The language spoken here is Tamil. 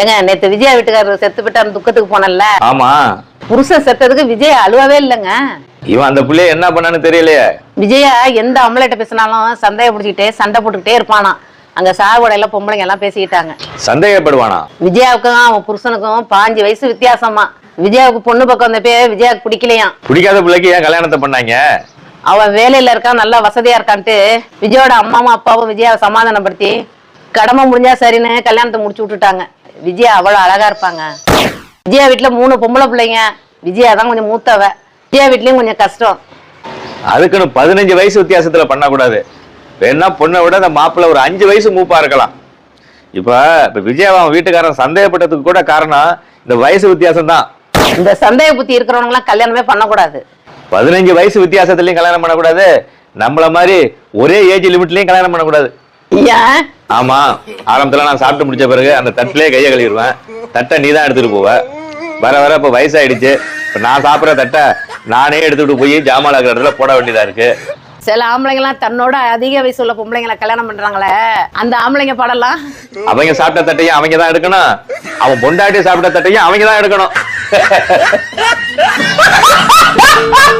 ஏங்க நேத்து விஜயா வீட்டுக்காரர் செத்து போயிட்டாரு துக்கத்துக்கு போனல ஆமா. புருஷன் செத்ததுக்கு விஜய் அழுவவே இல்லைங்க. இவன் அந்த புள்ளைய என்ன பண்ணான்னு தெரியலையே. விஜயா எந்த அம்பளைட்ட பேசினாலும் சண்டையை பிடிச்சிக்கிட்டே சண்டை போட்டுக்கிட்டே இருப்பானா? அங்க சாகுடையில பொம்பளைங்க எல்லாம் பேசிக்கிட்டாங்க. சந்தேகப்படுவானா? விஜயாவுக்கும் அவன் புருஷனுக்கும் பாஞ்சு வயசு வித்தியாசமா. விஜயாவுக்கு பொண்ணு பக்கம் வந்தப்பே விஜயாவுக்கு பிடிக்கலையாம். பிடிக்காத பிள்ளைக்கு ஏன் கல்யாணத்தை பண்ணாங்க? அவன் வேலையில இருக்கான் நல்லா வசதியா இருக்கான்ட்டு விஜயோட அம்மாவும் அப்பாவும் விஜயாவை சமாதானப்படுத்தி கடமை முடிஞ்சா சரின்னு கல்யாணத்தை முடிச்சு விட்டுட்டாங்க. விஜயா அவ்வளவு அழகா இருப்பாங்க. விஜயா வீட்டுல மூணு பொம்பளை பிள்ளைங்க. விஜயா தான் கொஞ்சம் மூத்தவ. விஜயா வீட்லயும் கொஞ்சம் கஷ்டம். அதுக்குன்னு பதினஞ்சு வயசு வித்தியாசத்துல பண்ணக்கூடாது. வேணா பொண்ணை விட அந்த மாப்பிள்ளை ஒரு அஞ்சு வயசு மூப்பா இருக்கலாம். இப்ப இப்ப விஜய் அவன் வீட்டுக்காரன் சந்தேகப்பட்டதுக்கு கூட காரணம் இந்த வயசு வித்தியாசம் தான். இந்த சந்தேக புத்தி இருக்கிறவங்க எல்லாம் கல்யாணமே பண்ணக்கூடாது. பதினஞ்சு வயசு வித்தியாசத்துலயும் கல்யாணம் பண்ணக்கூடாது. நம்மள மாதிரி ஒரே ஏஜ் லிமிட்லயும் கல்யாணம் பண்ணக்கூடாது. ஆமா ஆரம்பத்துல நான் சாப்பிட்டு முடிச்ச பிறகு அந்த தட்டிலே கையை கழுவிடுவேன். தட்டை நீ தான் எடுத்துட்டு போவ. வர வர இப்ப வயசாயிடுச்சு. இப்ப நான் சாப்பிடுற தட்டை நானே எடுத்துட்டு போய் ஜாமான் ஆகிற இடத்துல போட வேண்டியதா இருக்கு. சில ஆம்பளைங்க எல்லாம் தன்னோட அதிக வயசு உள்ள பொம்பளைங்களை கல்யாணம் பண்றாங்களே அந்த ஆம்பளைங்க பாடலாம். அவங்க சாப்பிட்ட தட்டையும் அவங்க தான் எடுக்கணும். அவன் பொண்டாட்டி சாப்பிட்ட தட்டையும் அவங்க தான் எடுக்கணும்.